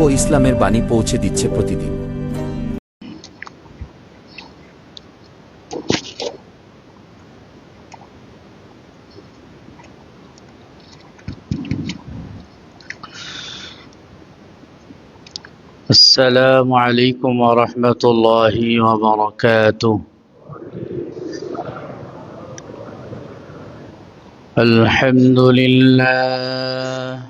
ও ইসলামের বাণী পৌঁছে দিচ্ছে প্রতিদিন السلام عليكم ورحمة الله وبركاته الحمد لله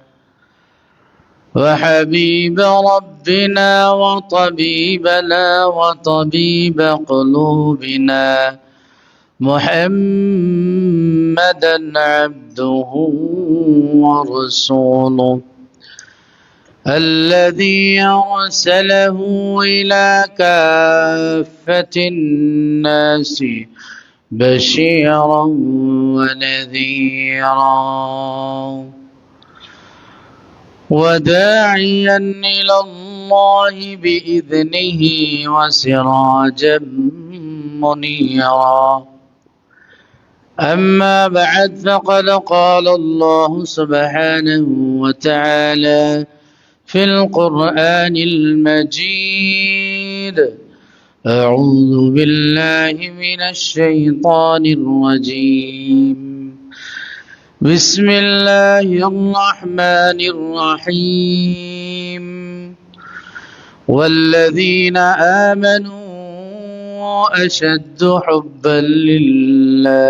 وحبيب ربنا وطبيبنا وطبيب قلوبنا محمدا عبده ورسوله الذي أرسله إلى كافة الناس بشيرا ونذيرا وداعيا إلى الله بإذنه وسراجا منيرا. أما بعد فقد قال الله سبحانه وتعالى في القرآن المجيد أعوذ بالله من الشيطان الرجيم. بسم الله الرحمن الرحيم. والذين آمنوا أشد حبا لله.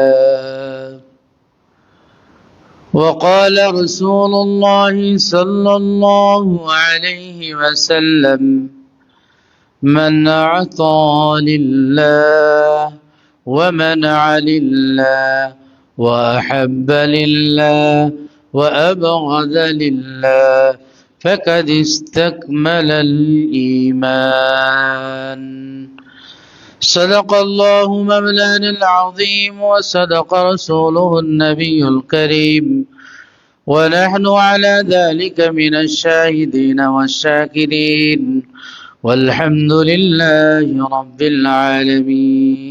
وقال رسول الله صلى الله عليه وسلم من أعطى لله ومنع لله وأحب لله وأبغض لله فقد استكمل الإيمان. صدق الله مولانا العظيم وصدق رسوله النبي الكريم. ونحن على ذلك من الشاهدين والشاكرين. والحمد لله رب العالمين.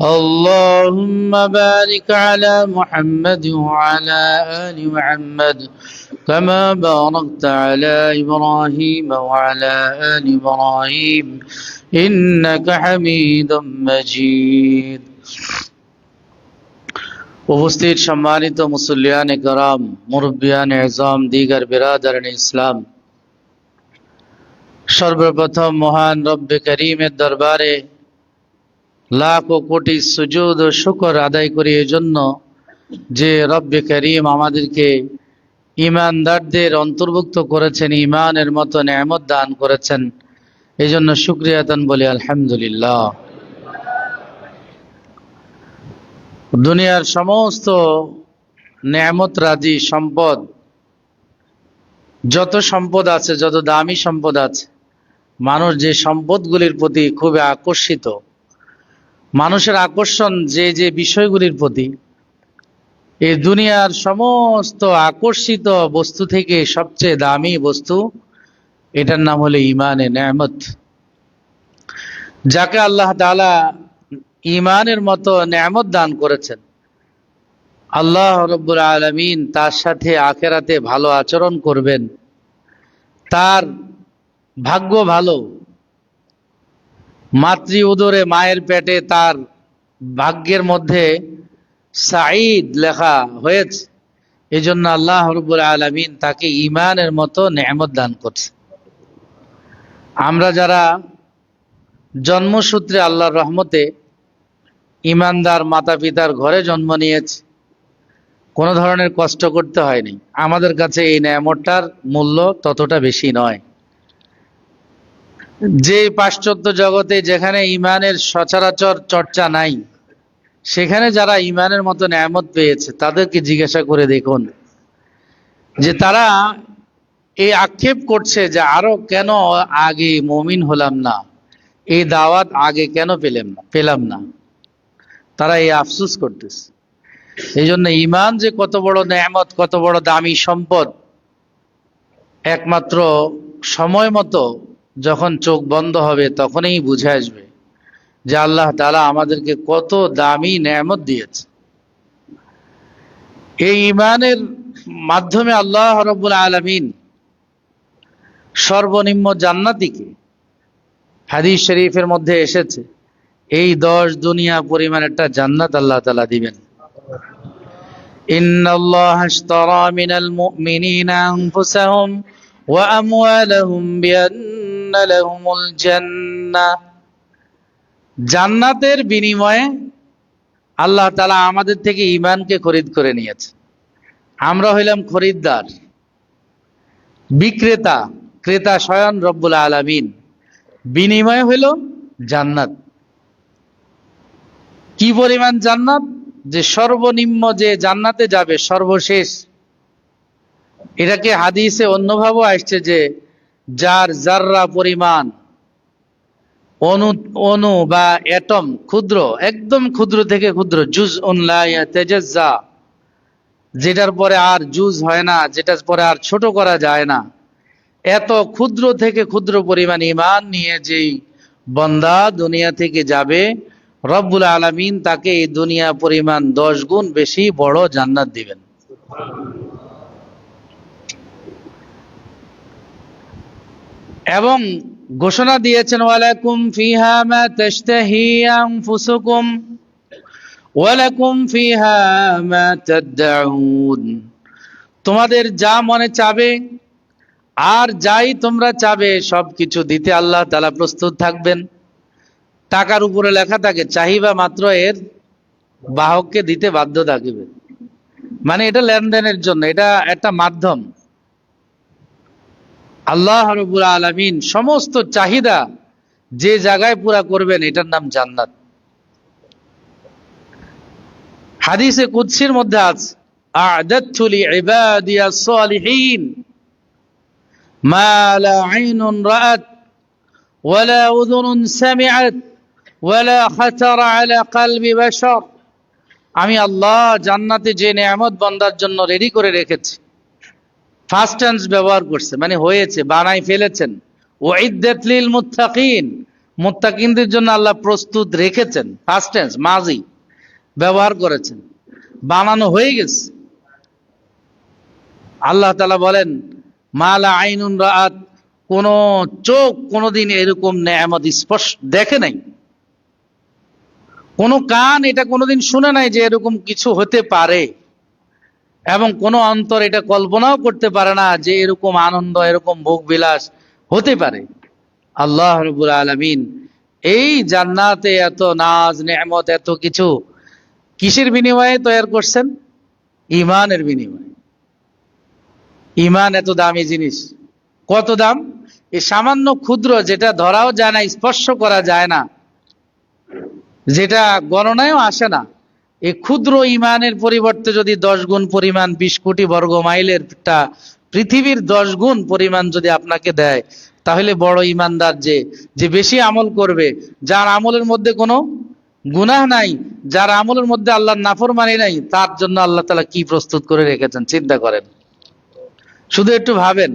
اللهم بارك على محمد وعلى آل محمد كما باركت على إبراهيم وعلى آل إبراهيم إنك حميد مجيد উপস্থিত সম্মানিত মুসল্লিয়ান গরাম মুরব্বিয়ান এজম দিগার বিরাদারণ ইসলাম সর্বপ্রথম মহান রব্বে করিমের দরবারে লাখ ও কোটি ও শুকর আদায় করি এজন্য যে রব্বে করিম আমাদেরকে ইমানদারদের অন্তর্ভুক্ত করেছেন ইমানের মতো নেমত দান করেছেন। এই জন্য শুক্রিয়াতন বলি, আলহামদুলিল্লাহ। দুনিয়ার সমস্ত নেমত রাজি, সম্পদ, যত সম্পদ আছে, যত দামি সম্পদ আছে, মানুষ যে সম্পদগুলির প্রতি খুবই আকর্ষিত। মানুষের আকর্ষণ যে যে বিষয়গুলির প্রতি এই দুনিয়ার সমস্ত আকর্ষিত বস্তু থেকে সবচেয়ে দামি বস্তু, এটার নাম হলো ইমানে নেমত যাকে আল্লাহ তাআলা ইমানের মতো নেমত দান করেছেন, আল্লাহ রব্বুল আলমিন তার সাথে আখেরাতে ভালো আচরণ করবেন। তার ভাগ্য ভালো মাতৃ উদরে মায়ের পেটে তার ভাগ্যের মধ্যে সাঈদ লেখা হয়েছে। এই জন্য আল্লাহ রব্বুল আলমিন তাকে ইমানের মতো নেয়ামত দান করছে। আমরা যারা জন্মসূত্রে আল্লাহর রহমতে ইমানদার মাতা পিতার ঘরে জন্ম নিয়েছে, কোনো ধরনের কষ্ট করতে হয়নি। আমাদের কাছে এই নেয়ামতটার মূল্য ততটা বেশি নয়। যে পাশ্চাত্য জগতে যেখানে ইমানের সচরাচর চর্চা নাই, সেখানে যারা ইমানের মতো নেয়ামত পেয়েছে, তাদেরকে জিজ্ঞাসা করে দেখুন যে তারা এই আক্ষেপ করছে যে আরও কেন আগে মমিন হলাম না, এই দাওয়াত আগে কেন পেলাম না পেলাম না। তারা এই আফসুস করতেছে। এই জন্য ইমান যে কত বড় নেয়ামত, কত বড় দামি সম্পদ, একমাত্র সময় মতো যখন চোখ বন্ধ হবে তখনই বুঝে আসবে যে আল্লাহ তালা আমাদেরকে কত দামি নেয়ামত দিয়েছে এই ইমানের মাধ্যমে আল্লাহ রব্বুল আলমিন সর্বনিম্ন জান্নাতিকে হাদিস শরীফের মধ্যে এসেছে এই দশ দুনিয়া পরিমাণ একটা জান্নাত আল্লাহ তালা দিবেন إن الله اشترى من المؤمنين أنفسهم وأموالهم بأن জান্নাতের বিনিময়ে আল্লাহ তালা আমাদের থেকে ইমানকে খরিদ করে নিয়েছে। আমরা হইলাম খরিদ্দার, বিক্রেতা, ক্রেতা স্বয়ন রব্বুল আলমিন। বিনিময় হইল জান্নাত। কি পরিমাণ জান্নাত? যে সর্বনিম্ন যে জান্নাতে যাবে সর্বশেষ। এটাকে হাদিসে অন্যভাবে আসছে যে যার জাররা পরিমাণ, অনু অনু বা অ্যাটম ক্ষুদ্র, একদম ক্ষুদ্র থেকে ক্ষুদ্র জুজ তেজা যেটার পরে আর জুজ হয় না, যেটার পরে আর ছোট করা যায় না, এত ক্ষুদ্র থেকে ক্ষুদ্র পরিমাণ ইমান নিয়ে যেই বন্দা দুনিয়া থেকে যাবে, রব্বুল আলমিন তাকে এই দুনিয়া পরিমাণ দশ গুণ বেশি বড় জান্নাত দিবেন। এবং ঘোষণা দিয়েছেন, ওয়ালাকুম ফিহা মা তাশতাহি আনফুসুকুম, ওয়ালাকুম ফিহা মা তাদউন। তোমাদের যা মনে চাবে, আর যাই তোমরা চাবে, সবকিছু দিতে আল্লাহ তাআলা প্রস্তুত থাকবেন। টাকার উপরে লেখা থাকে, চাহিবা মাত্র এর বাহককে দিতে বাধ্য থাকবে। মানে এটা লেনদেনের জন্য, এটা একটা মাধ্যম। আল্লাহ রবুল আলমিন সমস্ত চাহিদা যে জায়গায় পুরা করবেন এটার নাম জান্নাত হাদিসে কুৎসির মধ্যে আছে أعددت لعبادي الصالحين ما لا عين رأت ولا أذن سمعت ولا خطر على قلب بشر আমি আল্লাহ জান্নাতে যে নেয়ামত বন্দার জন্য রেডি করে রেখেছি ফার্স্ট টেন্স ব্যবহার করছে মানে হয়েছে বানাই ফেলেছেন। ও ইদ্দাতলিল মুত্তাকিন, মুত্তাকিনদের জন্য আল্লাহ প্রস্তুত রেখেছেন ফার্স্ট টেন্স মাজি, ব্যবহার করেছেন। বানানো হয়ে গেছে। আল্লাহ তালা বলেন, মালা আইনুন রাত কোন চোখ কোনোদিন এরকম নেয়ামত স্পর্শ দেখে নাই। কোন কান এটা কোনোদিন শুনে নাই যে এরকম কিছু হতে পারে। এবং কোন অন্তর এটা কল্পনাও করতে পারে না যে এরকম আনন্দ, এরকম ভোগ বিলাস হতে পারে। আল্লাহ রবুল আলমিন এই জান্নাতে এত নাজ নেমত এত কিছু কিসের বিনিময়ে তৈরি করছেন? ইমানের বিনিময়ে। ইমান এত দামি জিনিস। কত দাম? এই সামান্য ক্ষুদ্র যেটা ধরাও যায় না, স্পর্শ করা যায় না, যেটা গণনায়ও আসে না। এই ক্ষুদ্র ইমানের পরিবর্তে যদি দশ গুণ পরিমাণ বিশ কোটি বর্গ মাইলের পৃথিবীর দশ গুণ পরিমাণ যদি আপনাকে দেয়, তাহলে বড় ইমানদার যে যে বেশি আমল করবে, যার আমলের মধ্যে কোনো গুনাহ নাই, যার আমলের মধ্যে আল্লাহর নাফরমানি নাই, তার জন্য আল্লাহ তালা কি প্রস্তুত করে রেখেছেন চিন্তা করেন। শুধু একটু ভাবেন।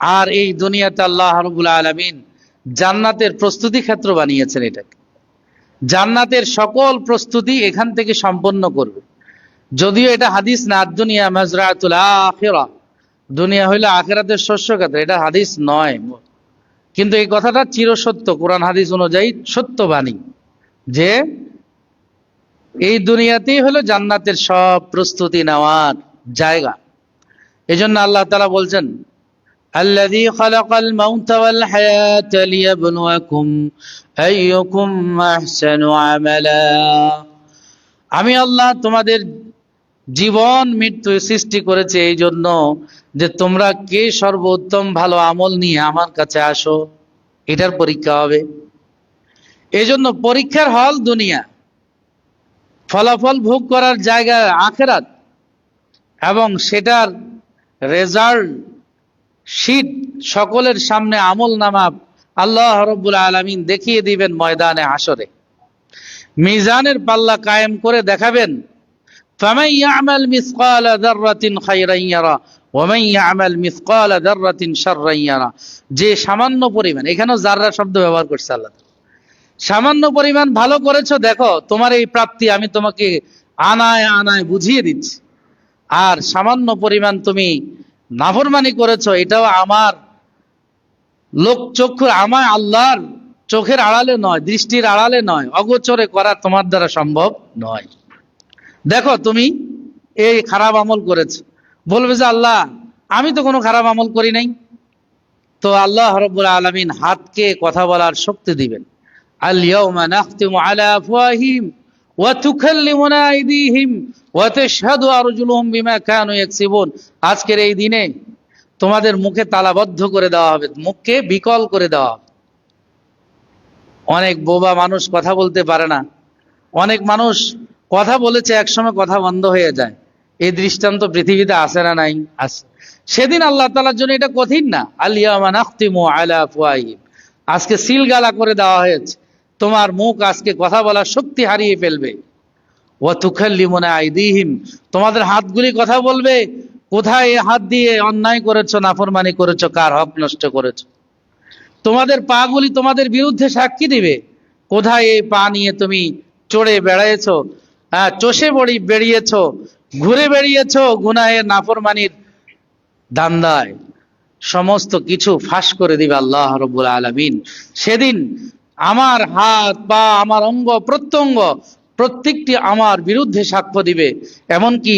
আর এই দুনিয়াতে আল্লাহ রবুল আলমিন জান্নাতের প্রস্তুতি ক্ষেত্র বানিয়েছেন এটাকে। জান্নাতের সকল প্রস্তুতি এখান থেকে সম্পন্ন করবে। যদিও এটা হাদিস না দুনিয়া মাজরাতুল আখিরা। দুনিয়া হইলে আখেরাতের শস্য ক্ষেত্র এটা হাদিস নয়। কিন্তু এই কথাটা চিরসত্য, কোরআন হাদিস অনুযায়ী সত্যবাণী। যে এই দুনিয়াতেই হলো জান্নাতের সব প্রস্তুতি নেওয়ার জায়গা। এজন্য আল্লাহ তালা বলছেন الذي خلق الموت والحياة ليبلوكم أيكم أحسن عملا আমি আল্লাহ তোমাদের জীবন মৃত্যু সৃষ্টি করেছে এই জন্য যে তোমরা কে সর্বোত্তম ভালো আমল নিয়ে আমার কাছে আসো এটার পরীক্ষা হবে এই জন্য পরীক্ষার হল দুনিয়া ফলাফল ভোগ করার জায়গা আখেরাত এবং সেটার রেজাল্ট শীত সকলের সামনে আমল নামা আল্লাহ রব্বুল আলমিন দেখিয়ে দিবেন ময়দানে আসরে মিজানের পাল্লা কায়েম করে দেখাবেন যে সামান্য পরিমাণ, এখানে জাররা শব্দ ব্যবহার করছে আল্লাহ। সামান্য পরিমাণ ভালো করেছ, দেখো, তোমার এই প্রাপ্তি আমি তোমাকে আনায় আনায় বুঝিয়ে দিচ্ছি। আর সামান্য পরিমাণ তুমি নাফরমানি করেছ, এটাও আমার লোক চক্ষুর আমায় আল্লাহর চোখের আড়ালে নয়, দৃষ্টির আড়ালে নয়, অগোচরে করা তোমার দ্বারা সম্ভব নয়। দেখো তুমি এই খারাপ আমল করেছ। বলবে যে আল্লাহ, আমি তো কোনো খারাপ আমল করি নাই। তো আল্লাহ রব্বুল আলমিন হাতকে কথা বলার শক্তি দিবেন। আল্লাহ ওয়াতুখাল্লিমুনা আইদিহিম, ওয়াতাশহাদু আরজুলুহুম বিমা কানু ইয়াকসিবুন। আজকের এই দিনে তোমাদের মুখে তালাবদ্ধ করে দেওয়া হবে, মুখকে বিকল করে দেওয়া হবে। অনেক বোবা মানুষ কথা বলতে পারে না। অনেক মানুষ কথা বলেছে, একসময় কথা বন্ধ হয়ে যায়। এই দৃষ্টান্ত পৃথিবীতে আসে না, নাই? আসে। সেদিন আল্লাহ তালার জন্য এটা কঠিন না। আলিয়া আলা ফুয়াইম আজকে সিলগালা করে দেওয়া হয়েছে। তোমার মুখ আজকে কথা বলার শক্তি হারিয়ে ফেলবে। ও তুখাল্লিমুনা আইদিহিম, তোমাদের হাতগুলি কথা বলবে, কোথায় হাত দিয়ে অন্যায় করেছ, নাফরমানি করেছ, কার হক নষ্ট করেছ? তোমাদের পাগুলি তোমাদের বিরুদ্ধে সাক্ষী দিবে, কোথায় এই পা নিয়ে তুমি চড়ে বেড়াইছো হ্যাঁ চষে বড়ি বেরিয়েছো ঘুরে বেরিয়েছো গুনাহের নাফরমানির দান্দায়। সমস্ত কিছু ফাঁস করে দিবে আল্লাহ রব্বুল আলমিন। সেদিন আমার হাত পা আমার অঙ্গ, প্রত্যঙ্গ প্রত্যেকটি আমার বিরুদ্ধে সাক্ষ্য দিবে। এমনকি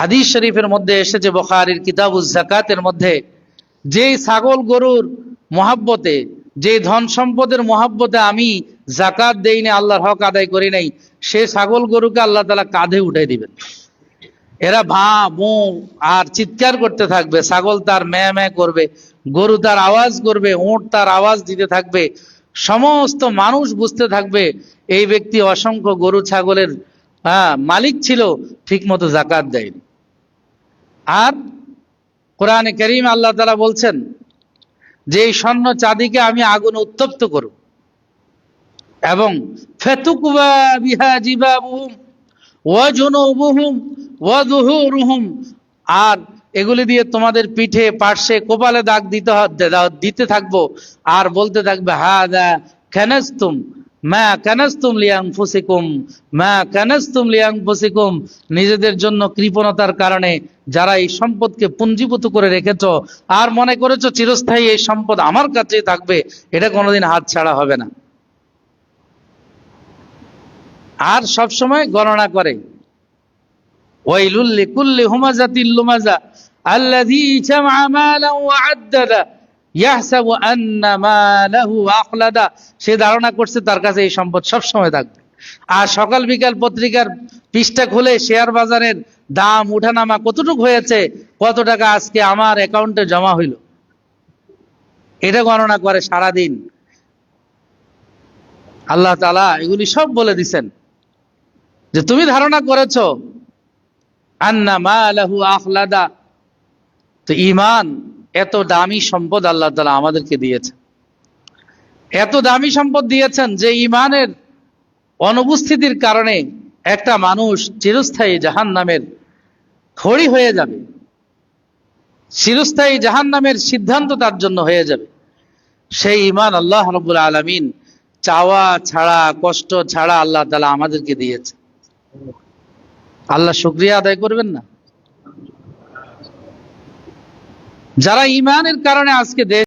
হাদিস শরীফের মধ্যে এসেছে, বখারির কিতাবুজ জাকাতের মধ্যে যেই ছাগল গরুর মহাব্বতে, যে ধন সম্পদের মহাব্বতে আমি জাকাত দেই না আল্লাহর হক আদায় করি নাই, সে ছাগল গরুকে আল্লাহ তালা কাঁধে উঠাই দিবেন। এরা ভা বো আর চিৎকার করতে থাকবে, ছাগল তার ম্যা ম্যা করবে, গরু তার আওয়াজ করবে ওঁট তার আওয়াজ দিতে থাকবে সমস্ত মানুষ বুঝতে থাকবে, এই ব্যক্তি অসংখ্য গরু, ছাগলের হ্যাঁ মালিক ছিল ঠিক মতো জাকাত দেয়নি। আর কোরআনে করিম আল্লাহ তালা বলছেন যে এই স্বর্ণ চাঁদিকে আমি আগুন উত্তপ্ত করব এবং ফেতুকুবা বিহা আর এগুলি দিয়ে তোমাদের পিঠে, পার্শ্বে, কোপালে দাগ দিতে দিতে থাকব আর বলতে থাকবে হা দা খানাস্তুম মা কানাস্তুম লিয়াং ফুসিকুম মা কানাস্তুম লিয়াং ফুসিকুম নিজেদের জন্য কৃপণতার কারণে যারা এই সম্পদকে পুঞ্জীভূত করে রেখেছো আর মনে করেছ চিরস্থায়ী এই সম্পদ আমার কাছেই থাকবে, এটা কোনোদিন হাত ছাড়া হবে না। আর সব সময় গণনা করে। ওয়াইলুল লিকুল্লি হুমাজাতিল লুমাজা আল্লাযী জামআ মালান ওয়া আদ্দাদা ইয়াহসাবু আন্না মালাহু আখলাদা। সে ধারণা করছে তার কাছে এই সম্পদ সব সময় থাকবে। আর সকাল বিকাল পত্রিকার পৃষ্ঠা খুলে শেয়ার বাজারের দাম উঠানামা কতটুকু হয়েছে, কত টাকা আজকে আমার অ্যাকাউন্টে জমা হইল? এটা গণনা করে সারাদিন। আল্লাহ তালা এগুলি সব বলে দিছেন। যে তুমি ধারণা করেছ তো ইমান এত দামি সম্পদ আল্লাহ তালা আমাদেরকে দিয়েছে এত দামি সম্পদ দিয়েছেন যে ইমানের অনুপস্থিতির কারণে একটা মানুষ চিরস্থায়ী জাহান নামের খড়ি হয়ে যাবে। চিরস্থায়ী জাহান নামের সিদ্ধান্ত তার জন্য হয়ে যাবে। সেই ইমান আল্লাহ রবুল আলমিন চাওয়া ছাড়া, কষ্ট ছাড়া আল্লাহ তালা আমাদেরকে দিয়েছে আল্লাহ শুক্রিয়া আদায় করবেন না। যারা ইমানের কারণে আজকে দেশ